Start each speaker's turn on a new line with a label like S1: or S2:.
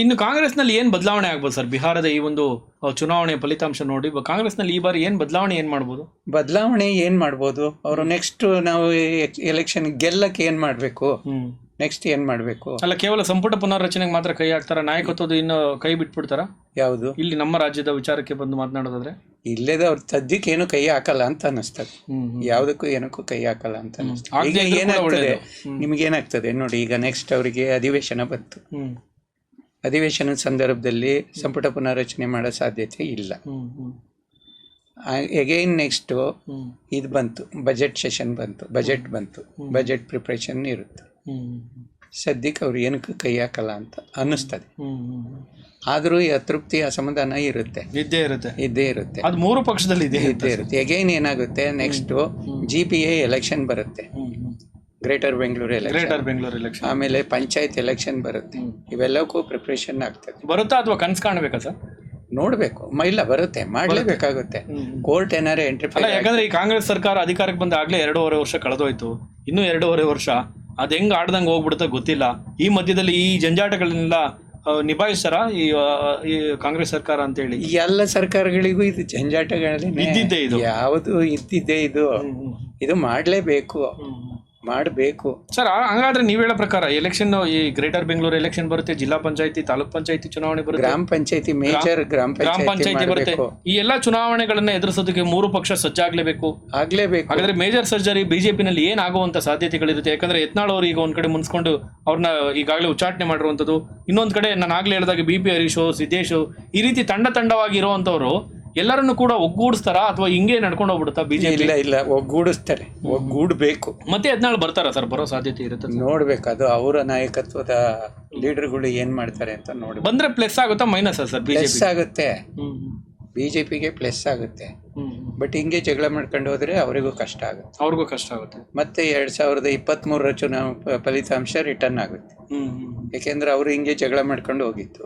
S1: ಇನ್ನು ಕಾಂಗ್ರೆಸ್ನಲ್ಲಿ ಏನ್ ಬದಲಾವಣೆ ಆಗ್ಬೋದು ಸರ್? ಬಿಹಾರದ ಈ ಒಂದು ಚುನಾವಣೆ ಫಲಿತಾಂಶ ನೋಡಿ ಕಾಂಗ್ರೆಸ್ನಲ್ಲಿ ಈ ಬಾರಿ ಏನ್ ಬದಲಾವಣೆ ಏನ್ ಮಾಡ್ಬೋದು?
S2: ಬದಲಾವಣೆ ಏನ್ ಮಾಡ್ಬೋದು? ಅವರು ನೆಕ್ಸ್ಟ್ ನಾವು ಎಲೆಕ್ಷನ್ ಗೆಲ್ಲಕ್ಕೆ ಏನ್ ಮಾಡ್ಬೇಕು?
S1: ಹ್ಮ್.
S2: ನೆಕ್ಸ್ಟ್ ಏನ್ ಮಾಡ್ಬೇಕು?
S1: ಅಲ್ಲ ಕೇವಲ ಸಂಪುಟ ಪುನರ್ರಚನೆಗೆ ಮಾತ್ರ ಕೈ ಹಾಕ್ತಾರ? ನಾಯಕತ್ವದ ಇನ್ನು ಕೈ ಬಿಟ್ಬಿಡ್ತಾರ?
S2: ಯಾವುದು?
S1: ಇಲ್ಲಿ ನಮ್ಮ ರಾಜ್ಯದ ವಿಚಾರಕ್ಕೆ ಬಂದು ಮಾತನಾಡೋದಾದ್ರೆ?
S2: ಇಲ್ಲೇದ ಅವ್ರ ಸದ್ಯಕ್ಕೆ ಏನು ಕೈ ಹಾಕಲ್ಲ ಅಂತ ಅನಿಸ್ತದೆ ಯಾವುದಕ್ಕೂ ಏನಕ್ಕೂ ಕೈ ಹಾಕಲ್ಲ ಅಂತ ಅನಿಸ್ತದೆ ಈಗ ಏನಾಗ್ತದೆ. ನಿಮ್ಗೆ ಏನಾಗ್ತದೆ? ನೋಡಿ ಈಗ ನೆಕ್ಸ್ಟ್ ಅವರಿಗೆ ಅಧಿವೇಶನ ಬಂತು.
S1: ಹ್ಮ್
S2: ಅಧಿವೇಶನದ ಸಂದರ್ಭದಲ್ಲಿ ಸಂಪುಟ ಪುನಾರಚನೆ ಮಾಡೋ ಸಾಧ್ಯತೆ ಇಲ್ಲ. ಎಗೈನ್ ನೆಕ್ಸ್ಟ್ ಇದು ಬಂತು ಬಜೆಟ್ ಸೆಷನ್ ಬಂತು ಬಜೆಟ್ ಬಂತು ಬಜೆಟ್ ಪ್ರಿಪ್ರೇಷನ್ ಇರುತ್ತೆ. ಸದ್ಯಕ್ಕೆ ಅವ್ರು ಏನಕ್ಕೂ ಕೈ ಹಾಕಲ್ಲ ಅಂತ ಅನ್ನಿಸ್ತದೆ. ಆದರೂ ಈ ಅತೃಪ್ತಿ ಅಸಮಾಧಾನ ಇರುತ್ತೆ.
S1: ಇದ್ದೇ ಇರುತ್ತೆ.
S2: ಇದ್ದೇ ಇರುತ್ತೆ.
S1: ಅದು ಮೂರು ಪಕ್ಷದಲ್ಲಿ ಇದೆ
S2: ಇದ್ದೇ ಇರುತ್ತೆ. ಎಗೈನ್ ಏನಾಗುತ್ತೆ next G P A election ಬರುತ್ತೆ. Greater Bengaluru election
S1: greater Bengaluru election
S2: ಆಮೇಲೆ ಪಂಚಾಯತ್ ಎಲೆಕ್ಷನ್ ಬರುತ್ತೆ. ಇವೆಲ್ಲಕ್ಕೂ ಪ್ರಿಪ್ರೇಷನ್ ಆಗ್ತದೆ.
S1: ಬರುತ್ತಾ ಅಥವಾ ಕನ್ಸ್ ಕಾಣಬೇಕಾ ಸರ್?
S2: ನೋಡ್ಬೇಕು. ಮ ಇಲ್ಲ ಬರುತ್ತೆ. ಮಾಡಲೇಬೇಕಾಗುತ್ತೆ ಕೋರ್ಟ್ ಏನಾರ ಎಂಟ್ರಿ
S1: ಅಲ್ಲ ಯಾಕಂದ್ರೆ ಈ ಕಾಂಗ್ರೆಸ್ ಸರ್ಕಾರ ಅಧಿಕಾರಕ್ಕೆ ಬಂದ ಆಗ್ಲೇ ಎರಡೂವರೆ ವರ್ಷ ಕಳೆದೋಯ್ತು. ಇನ್ನೂ ಎರಡೂವರೆ ವರ್ಷ. ಅದ್ ಹೆಂಗ್ ಆಡ್ದಂಗ್ ಹೋಗ್ಬಿಡುತ್ತೆ ಗೊತ್ತಿಲ್ಲ. ಈ ಮಧ್ಯದಲ್ಲಿ ಈ ಜಂಜಾಟಗಳನ್ನೆಲ್ಲ ಆ, ನಿಭಾಯಿಸ್ತಾರ ಈ ಆ, ಈ ಕಾಂಗ್ರೆಸ್ ಸರ್ಕಾರ ಅಂತ ಹೇಳಿ
S2: ಈ ಎಲ್ಲ ಸರ್ಕಾರಗಳಿಗೂ ಇದು ಜಂಜಾಟಗಳಲ್ಲಿ
S1: ಇದ್ದಿದ್ದೇ ಇದು.
S2: ಯಾವುದು ಇದ್ದಿದ್ದೇ ಇದು. ಇದು ಮಾಡ್ಲೇಬೇಕು. ಮಾಡಬೇಕು.
S1: ಸರ್ ಹಂಗಾದ್ರೆ ನೀವು ಹೇಳೋ ಪ್ರಕಾರ ಎಲೆಕ್ಷನ್ ಈ ಗ್ರೇಟರ್ ಬೆಂಗಳೂರು ಎಲೆಕ್ಷನ್ ಬರುತ್ತೆ ಜಿಲ್ಲಾ ಪಂಚಾಯತಿ ತಾಲೂಕ್ ಪಂಚಾಯತಿ ಚುನಾವಣೆ ಬರುತ್ತೆ.
S2: ಗ್ರಾಮ ಪಂಚಾಯತಿ ಮೇಜರ್ ಗ್ರಾಮ
S1: ಗ್ರಾಮ
S2: ಪಂಚಾಯತಿ
S1: ಪಂಚಾಯತಿ ಬರುತ್ತೆ. ಈ ಎಲ್ಲಾ ಚುನಾವಣೆಗಳನ್ನ ಎದುರಿಸೋದಕ್ಕೆ ಮೂರು ಪಕ್ಷ ಸಜ್ಜಾಗ್ಲೇಬೇಕು.
S2: ಆಗ್ಲೇಬೇಕು.
S1: ಹಾಗಾದ್ರೆ ಮೇಜರ್ ಸರ್ಜರಿ ಬಿಜೆಪಿನಲ್ಲಿ ಏನಾಗುವಂತ ಸಾಧ್ಯತೆಗಳಿರುತ್ತೆ? ಯಾಕಂದ್ರೆ ಯತ್ನಾಳ್ ಅವರು ಈಗ ಒಂದ್ ಕಡೆ ಮುನ್ಸ್ಕೊಂಡು ಅವ್ರನ್ನ ಈಗಾಗಲೇ ಉಚ್ಚಾಟನೆ ಮಾಡಿರುವಂತದ್ದು. ಇನ್ನೊಂದ್ ಕಡೆ ನಾನು ಆಗ್ಲೇ ಹೇಳಿದಾಗ ಬಿ ಪಿ ಹರೀಶು ಸಿದ್ದೇಶು ಈ ರೀತಿ ತಂಡ ತಂಡವಾಗಿ ಇರುವಂತವ್ರು ಎಲ್ಲರನ್ನು ಕೂಡ ಒಗ್ಗೂಡಿಸ್ತಾರಾ ಅಥವಾ ಹಿಂಗೆ ನಡ್ಕೊಂಡು ಹೋಗ್ಬಿಡುತ್ತಾ ಬಿಜೆಪಿ?
S2: ಇಲ್ಲ ಇಲ್ಲ ಒಗ್ಗೂಡಿಸ್ತಾರೆ. ಒಗ್ಗೂಡಬೇಕು.
S1: ಮತ್ತೆ ಹದಿನಾಳು ಬರ್ತಾರಾ ಸರ್? ಬರೋ ಸಾಧ್ಯತೆ ಇರುತ್ತೆ
S2: ನೋಡ್ಬೇಕು ಅದು ಅವರ ನಾಯಕತ್ವದ ಲೀಡರ್ಗಳು ಏನ್ ಮಾಡ್ತಾರೆ ಅಂತ ನೋಡಿ
S1: ಬಂದ್ರೆ ಪ್ಲಸ್ ಆಗುತ್ತಾ ಮೈನಸ್ ಸರ್
S2: ಪ್ಲಸ್ ಆಗುತ್ತೆ. ಬಿಜೆಪಿಗೆ ಪ್ಲಸ್ ಆಗುತ್ತೆ. ಬಟ್ ಹಿಂಗೆ ಜಗಳ ಮಾಡ್ಕೊಂಡು ಹೋದ್ರೆ ಅವರಿಗೂ ಕಷ್ಟ ಆಗುತ್ತೆ.
S1: ಅವ್ರಿಗೂ ಕಷ್ಟ ಆಗುತ್ತೆ.
S2: ಮತ್ತೆ ಎರಡ್ ಸಾವಿರದ ಇಪ್ಪತ್ತ್ ಮೂರರ ಚುನಾವ ಫಲಿತಾಂಶ ರಿಟರ್ನ್ ಆಗುತ್ತೆ. ಯಾಕೆಂದ್ರೆ ಅವರು ಹಿಂಗೆ ಜಗಳ ಮಾಡ್ಕೊಂಡು ಹೋಗಿತ್ತು